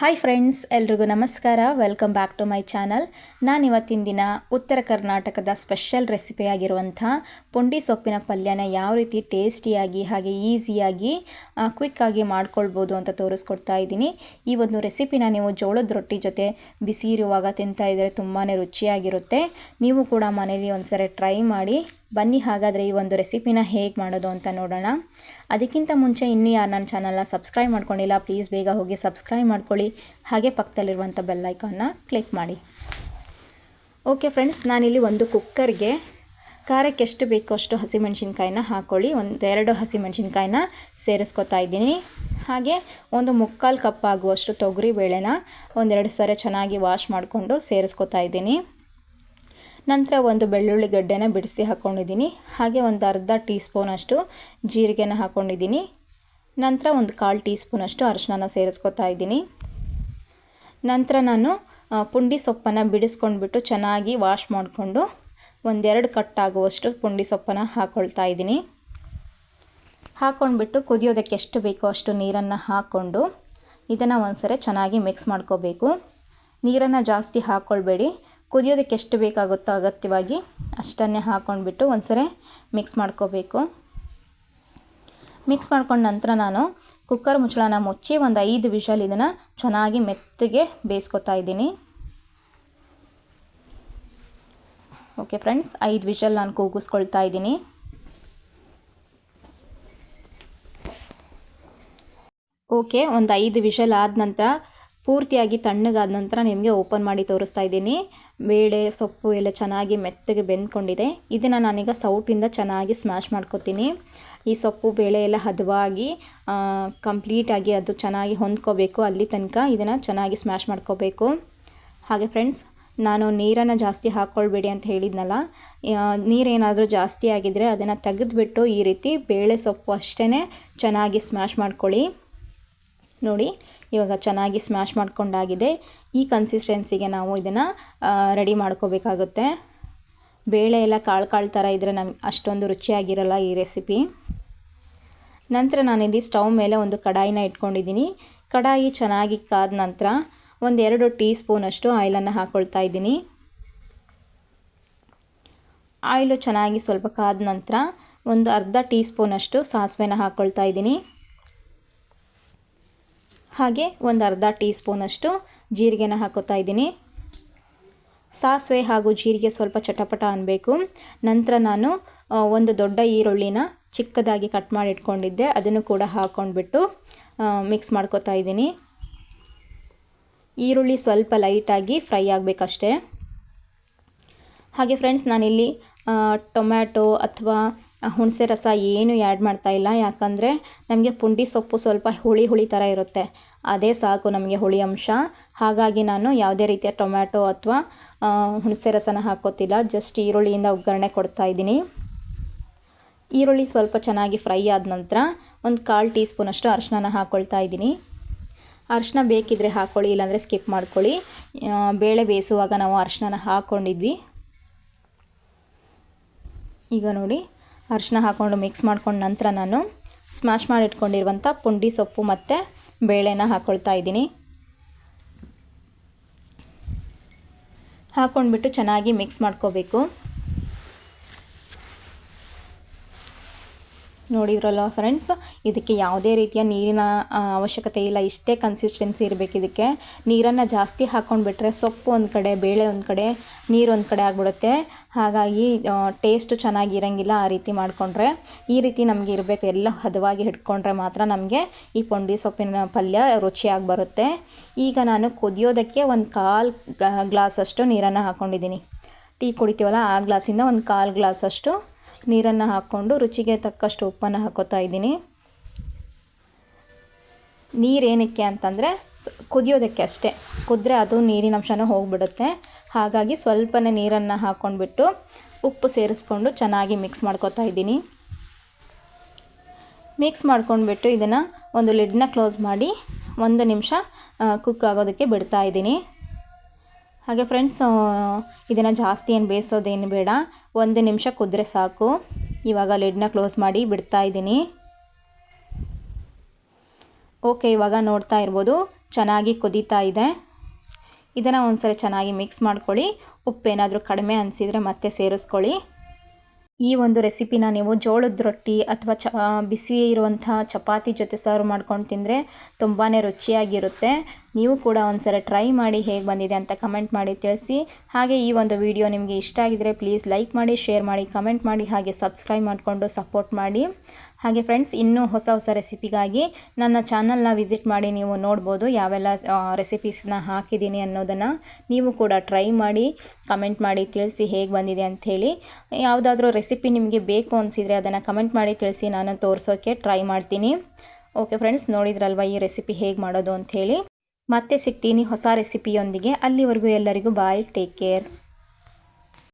Hi friends ಎಲ್ರಿಗೂ ನಮಸ್ಕಾರ. Welcome back to my channel ನಾನು ಇವತ್ತಿನ ದಿನ ಉತ್ತರ ಕರ್ನಾಟಕದ ಸ್ಪೆಷಲ್ ರೆಸಿಪಿ ಆಗಿರುವಂಥ ಪುಂಡಿ ಸೊಪ್ಪಿನ ಪಲ್ಯನ ಯಾವ ರೀತಿ ಟೇಸ್ಟಿಯಾಗಿ ಹಾಗೆ ಈಸಿಯಾಗಿ ಕ್ವಿಕ್ಕಾಗಿ ಮಾಡ್ಕೊಳ್ಬೋದು ಅಂತ ತೋರಿಸ್ಕೊಡ್ತಾ ಇದ್ದೀನಿ. ಈ ಒಂದು ರೆಸಿಪಿನ ನೀವು ಜೋಳದ ರೊಟ್ಟಿ ಜೊತೆ ಬಿಸಿ ಇರುವಾಗ ತಿಂತಾ ಇದ್ದರೆ ತುಂಬಾ ರುಚಿಯಾಗಿರುತ್ತೆ. ನೀವು ಕೂಡ ಮನೇಲಿ ಒಂದು ಟ್ರೈ ಮಾಡಿ. ಬನ್ನಿ ಹಾಗಾದರೆ ಈ ಒಂದು ರೆಸಿಪಿನ ಹೇಗೆ ಮಾಡೋದು ಅಂತ ನೋಡೋಣ. ಅದಕ್ಕಿಂತ ಮುಂಚೆ ಇನ್ನೂ ಯಾರು ನನ್ನ ಚಾನಲ್ನ ಸಬ್ಸ್ಕ್ರೈಬ್ ಮಾಡ್ಕೊಂಡಿಲ್ಲ, ಪ್ಲೀಸ್ ಬೇಗ ಹೋಗಿ ಸಬ್ಸ್ಕ್ರೈಬ್ ಮಾಡ್ಕೊಳ್ಳಿ. ಹಾಗೆ ಪಕ್ಕದಲ್ಲಿರುವಂಥ ಬೆಲ್ಲೈಕನ್ನ ಕ್ಲಿಕ್ ಮಾಡಿ. ಓಕೆ ಫ್ರೆಂಡ್ಸ್, ನಾನಿಲ್ಲಿ ಒಂದು ಕುಕ್ಕರ್ಗೆ ಖಾರಕ್ಕೆ ಎಷ್ಟು ಬೇಕೋ ಅಷ್ಟು ಹಸಿಮೆಣ್ಸಿನ್ಕಾಯಿನ ಹಾಕ್ಕೊಳ್ಳಿ ಒಂದೆರಡು ಹಸಿಮೆಣ್ಸಿನ್ಕಾಯಿನ ಸೇರಿಸ್ಕೊತಾ ಇದ್ದೀನಿ. ಹಾಗೆ ಒಂದು ಮುಕ್ಕಾಲು ಕಪ್ ಆಗುವಷ್ಟು ತೊಗರಿ ಬೇಳೆನ ಒಂದೆರಡು ಸರಿ ಚೆನ್ನಾಗಿ ವಾಶ್ ಮಾಡಿಕೊಂಡು ಸೇರಿಸ್ಕೊತಾ ಇದ್ದೀನಿ. ನಂತರ ಒಂದು ಬೆಳ್ಳುಳ್ಳಿ ಗಡ್ಡೆನ ಬಿಡಿಸಿ ಹಾಕ್ಕೊಂಡಿದ್ದೀನಿ ಹಾಗೆ ಒಂದು ಅರ್ಧ ಟೀ ಸ್ಪೂನಷ್ಟು ಜೀರಿಗೆನ ಹಾಕ್ಕೊಂಡಿದ್ದೀನಿ ನಂತರ ಒಂದು ಕಾಲು ಟೀ ಸ್ಪೂನಷ್ಟು ಅರಶಿನ ಸೇರಿಸ್ಕೊತಾ ಇದ್ದೀನಿ. ನಂತರ ನಾನು ಪುಂಡಿ ಸೊಪ್ಪನ್ನು ಬಿಡಿಸ್ಕೊಂಡ್ಬಿಟ್ಟು ಚೆನ್ನಾಗಿ ವಾಶ್ ಮಾಡಿಕೊಂಡು ಒಂದೆರಡು ಕಟ್ ಆಗುವಷ್ಟು ಪುಂಡಿ ಸೊಪ್ಪನ್ನು ಹಾಕ್ಕೊಳ್ತಾ ಇದ್ದೀನಿ. ಹಾಕ್ಕೊಂಡ್ಬಿಟ್ಟು ಕುದಿಯೋದಕ್ಕೆ ಎಷ್ಟು ಬೇಕೋ ಅಷ್ಟು ನೀರನ್ನು ಹಾಕ್ಕೊಂಡು ಇದನ್ನು ಒಂದ್ಸರಿ ಚೆನ್ನಾಗಿ ಮಿಕ್ಸ್ ಮಾಡ್ಕೋಬೇಕು. ನೀರನ್ನು ಜಾಸ್ತಿ ಹಾಕ್ಕೊಳ್ಬೇಡಿ ಕುದಿಯೋದಕ್ಕೆ ಎಷ್ಟು ಬೇಕಾಗುತ್ತೋ ಅಗತ್ಯವಾಗಿ ಅಷ್ಟನ್ನೇ ಹಾಕ್ಕೊಂಡ್ಬಿಟ್ಟು ಒಂದ್ಸರಿ ಮಿಕ್ಸ್ ಮಾಡ್ಕೋಬೇಕು. ಮಿಕ್ಸ್ ಮಾಡ್ಕೊಂಡ ನಂತರ ನಾನು ಕುಕ್ಕರ್ ಮುಚ್ಚಳನ ಮುಚ್ಚಿ ಒಂದು ಐದು ವಿಷಲ್ ಇದನ್ನು ಚೆನ್ನಾಗಿ ಮೆತ್ತಗೆ ಬೇಯಿಸ್ಕೊತಾ ಇದ್ದೀನಿ. ಓಕೆ ಫ್ರೆಂಡ್ಸ್ ಐದು ವಿಷಲ್ ನಾನು ಕೂಗಿಸ್ಕೊಳ್ತಾ ಇದ್ದೀನಿ. ಓಕೆ ಒಂದು ಐದು ವಿಷಲ್ ಆದ ನಂತರ ಪೂರ್ತಿಯಾಗಿ ತಣ್ಣಗಾದ ನಂತರ ನಿಮಗೆ ಓಪನ್ ಮಾಡಿ ತೋರಿಸ್ತಾ ಇದ್ದೀನಿ. ಬೇಳೆ, ಸೊಪ್ಪು ಎಲ್ಲ ಚೆನ್ನಾಗಿ ಮೆತ್ತಗೆ ಬೆಂದ್ಕೊಂಡಿದೆ. ಇದನ್ನು ನಾನೀಗ ಸೌಟಿಂದ ಚೆನ್ನಾಗಿ ಸ್ಮ್ಯಾಶ್ ಮಾಡ್ಕೊತೀನಿ. ಈ ಸೊಪ್ಪು, ಬೇಳೆ ಎಲ್ಲ ಹದವಾಗಿ ಕಂಪ್ಲೀಟಾಗಿ ಅದು ಚೆನ್ನಾಗಿ ಹೊಂದ್ಕೋಬೇಕು ಅಲ್ಲಿ ತನಕ. ಇದನ್ನು ಚೆನ್ನಾಗಿ ಸ್ಮ್ಯಾಶ್ ಮಾಡ್ಕೋಬೇಕು. ಹಾಗೆ ಫ್ರೆಂಡ್ಸ್ ನಾನು ನೀರನ್ನು ಜಾಸ್ತಿ ಹಾಕ್ಕೊಳ್ಬೇಡಿ ಅಂತ ಹೇಳಿದ್ನಲ್ಲ. ನೀರೇನಾದರೂ ಜಾಸ್ತಿ ಆಗಿದ್ದರೆ ಅದನ್ನು ತೆಗೆದುಬಿಟ್ಟು ಈ ರೀತಿ ಬೇಳೆ ಸೊಪ್ಪು ಅಷ್ಟೇ ಚೆನ್ನಾಗಿ ಸ್ಮ್ಯಾಶ್ ಮಾಡ್ಕೊಳ್ಳಿ. ನೋಡಿ, ಇವಾಗ ಚೆನ್ನಾಗಿ ಸ್ಮ್ಯಾಶ್ ಮಾಡ್ಕೊಂಡಾಗಿದೆ. ಈ ಕನ್ಸಿಸ್ಟೆನ್ಸಿಗೆ ನಾವು ಇದನ್ನು ರೆಡಿ ಮಾಡ್ಕೋಬೇಕಾಗುತ್ತೆ. ಬೇಳೆ ಎಲ್ಲ ಕಾಳು ಕಾಳು ಥರ ಇದ್ದರೆ ನಮ್ಗೆ ಅಷ್ಟೊಂದು ರುಚಿಯಾಗಿರಲ್ಲ ಈ ರೆಸಿಪಿ ನಂತರ ನಾನಿಲ್ಲಿ ಸ್ಟವ್ ಮೇಲೆ ಒಂದು ಕಡಾಯಿನ ಇಟ್ಕೊಂಡಿದ್ದೀನಿ. ಕಡಾಯಿ ಚೆನ್ನಾಗಿ ಕಾದ ನಂತರ ಒಂದೆರಡು ಟೀ ಸ್ಪೂನಷ್ಟು ಆಯಿಲನ್ನು ಹಾಕ್ಕೊಳ್ತಾ ಇದ್ದೀನಿ. ಆಯಿಲು ಚೆನ್ನಾಗಿ ಸ್ವಲ್ಪ ಕಾದ ನಂತರ ಒಂದು ಅರ್ಧ ಟೀ ಸ್ಪೂನಷ್ಟು ಸಾಸಿವೆನ ಹಾಕ್ಕೊಳ್ತಾ ಇದ್ದೀನಿ. ಹಾಗೆ ಒಂದು ಅರ್ಧ ಟೀ ಸ್ಪೂನಷ್ಟು ಜೀರಿಗೆನ ಹಾಕೋತಾ ಇದ್ದೀನಿ. ಸಾಸಿವೆ ಹಾಗೂ ಜೀರಿಗೆ ಸ್ವಲ್ಪ ಚಟಪಟ ಅನ್ನಬೇಕು ನಂತರ ನಾನು ಒಂದು ದೊಡ್ಡ ಈರುಳ್ಳಿನ ಚಿಕ್ಕದಾಗಿ ಕಟ್ ಮಾಡಿ ಇಟ್ಕೊಂಡಿದ್ದೆ. ಅದನ್ನು ಕೂಡ ಹಾಕ್ಕೊಂಡ್ಬಿಟ್ಟು ಮಿಕ್ಸ್ ಮಾಡ್ಕೋತಾ ಇದ್ದೀನಿ. ಈರುಳ್ಳಿ ಸ್ವಲ್ಪ ಲೈಟಾಗಿ ಫ್ರೈ ಆಗಬೇಕಷ್ಟೇ. ಹಾಗೆ ಫ್ರೆಂಡ್ಸ್, ನಾನಿಲ್ಲಿ ಟೊಮ್ಯಾಟೊ ಅಥವಾ ಹುಣಸೆ ರಸ ಏನು ಆ್ಯಡ್ ಮಾಡ್ತಾ ಇಲ್ಲ. ಯಾಕಂದರೆ ನಮಗೆ ಪುಂಡಿ ಸೊಪ್ಪು ಸ್ವಲ್ಪ ಹುಳಿ ಹುಳಿ ಥರ ಇರುತ್ತೆ. ಅದೇ ಸಾಕು ನಮಗೆ ಹುಳಿ ಅಂಶ. ಹಾಗಾಗಿ ನಾನು ಯಾವುದೇ ರೀತಿಯ ಟೊಮ್ಯಾಟೊ ಅಥವಾ ಹುಣಸೆ ರಸನ ಹಾಕೋತಿಲ್ಲ. ಜಸ್ಟ್ ಈರುಳ್ಳಿಯಿಂದ ಒಗ್ಗರಣೆ ಕೊಡ್ತಾ ಇದ್ದೀನಿ. ಈರುಳ್ಳಿ ಸ್ವಲ್ಪ ಚೆನ್ನಾಗಿ ಫ್ರೈ ಆದ ನಂತರ ಒಂದು ಕಾಲು ಟೀ ಸ್ಪೂನಷ್ಟು ಅರಿಶಿನ ಹಾಕ್ಕೊಳ್ತಾ ಇದ್ದೀನಿ. ಅರಿಶಿನ ಬೇಕಿದ್ದರೆ ಹಾಕ್ಕೊಳ್ಳಿ ಇಲ್ಲಾಂದರೆ ಸ್ಕಿಪ್ ಮಾಡ್ಕೊಳ್ಳಿ. ಬೇಳೆ ಬೇಯಿಸುವಾಗ ನಾವು ಅರಿಶಿನ ಹಾಕ್ಕೊಂಡಿದ್ವಿ ಈಗ ನೋಡಿ. ಅರಿಶಿನ ಹಾಕ್ಕೊಂಡು ಮಿಕ್ಸ್ ಮಾಡ್ಕೊಂಡು ನಂತರ ನಾನು ಸ್ಮ್ಯಾಶ್ ಮಾಡಿ ಇಟ್ಕೊಂಡಿರುವಂಥ ಪುಂಡಿ ಸೊಪ್ಪು ಮತ್ತು ಬೇಳೆನ ಹಾಕ್ಕೊಳ್ತಾ ಇದ್ದೀನಿ. ಹಾಕ್ಕೊಂಡ್ಬಿಟ್ಟು ಚೆನ್ನಾಗಿ ಮಿಕ್ಸ್ ಮಾಡ್ಕೋಬೇಕು. ನೋಡಿದ್ರಲ್ಲ ಫ್ರೆಂಡ್ಸ್ ಇದಕ್ಕೆ ಯಾವುದೇ ರೀತಿಯ ನೀರಿನ ಅವಶ್ಯಕತೆ ಇಲ್ಲ. ಇಷ್ಟೇ ಕನ್ಸಿಸ್ಟೆನ್ಸಿ ಇರಬೇಕು ಇದಕ್ಕೆ. ನೀರನ್ನು ಜಾಸ್ತಿ ಹಾಕ್ಕೊಂಡ್ಬಿಟ್ರೆ ಸೊಪ್ಪು ಒಂದು ಕಡೆ, ಬೇಳೆ ಒಂದು ಕಡೆ, ನೀರು ಒಂದು ಕಡೆ ಆಗಿಬಿಡುತ್ತೆ. ಹಾಗಾಗಿ ಟೇಸ್ಟು ಚೆನ್ನಾಗಿರಂಗಿಲ್ಲ ಆ ರೀತಿ ಮಾಡಿಕೊಂಡ್ರೆ. ಈ ರೀತಿ ನಮಗೆ ಇರಬೇಕು. ಎಲ್ಲ ಹದವಾಗಿ ಹಿಡ್ಕೊಂಡ್ರೆ ಮಾತ್ರ ನಮಗೆ ಈ ಪೊಂಡಿ ಸೊಪ್ಪಿನ ಪಲ್ಯ ರುಚಿಯಾಗಿ ಬರುತ್ತೆ. ಈಗ ನಾನು ಕುದಿಯೋದಕ್ಕೆ ಒಂದು ಕಾಲು ಗ್ಲಾಸಷ್ಟು ನೀರನ್ನು ಹಾಕ್ಕೊಂಡಿದ್ದೀನಿ ಟೀ ಕುಡಿತೀವಲ್ಲ ಆ ಗ್ಲಾಸಿಂದ ಒಂದು ಕಾಲು ಗ್ಲಾಸಷ್ಟು ನೀರನ್ನು ಹಾಕ್ಕೊಂಡು ರುಚಿಗೆ ತಕ್ಕಷ್ಟು ಉಪ್ಪನ್ನು ಹಾಕೋತಾ ಇದ್ದೀನಿ. ನೀರೇನಕ್ಕೆ ಅಂತಂದರೆ ಕುದಿಯೋದಕ್ಕೆ ಅಷ್ಟೇ. ಕುದ್ರೆ ಅದು ನೀರಿನಂಶನೂ ಹೋಗ್ಬಿಡುತ್ತೆ. ಹಾಗಾಗಿ ಸ್ವಲ್ಪನೇ ನೀರನ್ನು ಹಾಕ್ಕೊಂಡ್ಬಿಟ್ಟು ಉಪ್ಪು ಸೇರಿಸ್ಕೊಂಡು ಚೆನ್ನಾಗಿ ಮಿಕ್ಸ್ ಮಾಡ್ಕೋತಾ ಇದ್ದೀನಿ. ಮಿಕ್ಸ್ ಮಾಡ್ಕೊಂಡ್ಬಿಟ್ಟು ಇದನ್ನು ಒಂದು ಲಿಡ್ನ ಕ್ಲೋಸ್ ಮಾಡಿ ಒಂದು ನಿಮಿಷ ಕುಕ್ ಆಗೋದಕ್ಕೆ ಬಿಡ್ತಾ ಇದ್ದೀನಿ. ಹಾಗೆ ಫ್ರೆಂಡ್ಸ್ ಇದನ್ನು ಜಾಸ್ತಿ ಏನು ಬೇಯಿಸೋದೇನು ಬೇಡ. ಒಂದು ನಿಮಿಷ ಕುದ್ರೆ ಸಾಕು. ಇವಾಗ ಲಿಡ್ನ ಕ್ಲೋಸ್ ಮಾಡಿ ಬಿಡ್ತಾ ಇದ್ದೀನಿ. ಓಕೆ ಇವಾಗ ನೋಡ್ತಾ ಇರ್ಬೋದು. ಚೆನ್ನಾಗಿ ಕುದೀತಾ ಇದೆ. ಇದನ್ನು ಒಂದ್ಸರಿ ಚೆನ್ನಾಗಿ ಮಿಕ್ಸ್ ಮಾಡ್ಕೊಳ್ಳಿ. ಉಪ್ಪೇನಾದರೂ ಕಡಿಮೆ ಅನಿಸಿದರೆ ಮತ್ತೆ ಸೇರಿಸ್ಕೊಳ್ಳಿ. ಈ ಒಂದು ರೆಸಿಪಿನ ನೀವು ಜೋಳದ ರೊಟ್ಟಿ ಅಥವಾ ಚ ಬಿಸಿ ಇರುವಂಥ ಚಪಾತಿ ಜೊತೆ ಸರ್ವ್ ಮಾಡ್ಕೊಂಡು ತಿಂದರೆ ತುಂಬಾ ರುಚಿಯಾಗಿರುತ್ತೆ. ನೀವು ಕೂಡ ಒಂದ್ಸಲ ಟ್ರೈ ಮಾಡಿ ಹೇಗೆ ಬಂದಿದೆ ಅಂತ ಕಮೆಂಟ್ ಮಾಡಿ ತಿಳಿಸಿ. ಹಾಗೆ ಈ ಒಂದು ವಿಡಿಯೋ ನಿಮಗೆ ಇಷ್ಟ ಆಗಿದರೆ ಪ್ಲೀಸ್ ಲೈಕ್ ಮಾಡಿ ಶೇರ್ ಮಾಡಿ ಕಮೆಂಟ್ ಮಾಡಿ, ಹಾಗೆ ಸಬ್ಸ್ಕ್ರೈಬ್ ಮಾಡಿಕೊಂಡು ಸಪೋರ್ಟ್ ಮಾಡಿ. ಹಾಗೆ ಫ್ರೆಂಡ್ಸ್ ಇನ್ನೂ ಹೊಸ ಹೊಸ ರೆಸಿಪಿಗಾಗಿ ನನ್ನ ಚಾನಲ್ನ ವಿಸಿಟ್ ಮಾಡಿ ನೀವು ನೋಡ್ಬೋದು. ಯಾವೆಲ್ಲ ರೆಸಿಪೀಸ್ನ ಹಾಕಿದ್ದೀನಿ ಅನ್ನೋದನ್ನು ನೀವು ಕೂಡ ಟ್ರೈ ಮಾಡಿ ಕಮೆಂಟ್ ಮಾಡಿ, ತಿಳಿಸಿ ಹೇಗೆ ಬಂದಿದೆ ಅಂಥೇಳಿ ಯಾವುದಾದ್ರೂ ರೆಸಿಪಿ ನಿಮಗೆ ಬೇಕು ಅನಿಸಿದರೆ ಅದನ್ನು ಕಮೆಂಟ್ ಮಾಡಿ, ತಿಳಿಸಿ ನಾನು ತೋರಿಸೋಕ್ಕೆ ಟ್ರೈ ಮಾಡ್ತೀನಿ. ಓಕೆ ಫ್ರೆಂಡ್ಸ್ ನೋಡಿದ್ರಲ್ವ ಈ ರೆಸಿಪಿ ಹೇಗೆ ಮಾಡೋದು ಅಂಥೇಳಿ ಮತ್ತೆ ಸಿಗ್ತೀನಿ ಹೊಸ ರೆಸಿಪಿಯೊಂದಿಗೆ. ಅಲ್ಲಿವರೆಗೂ ಎಲ್ಲರಿಗೂ ಬಾಯ್ ಟೇಕ್ ಕೇರ್.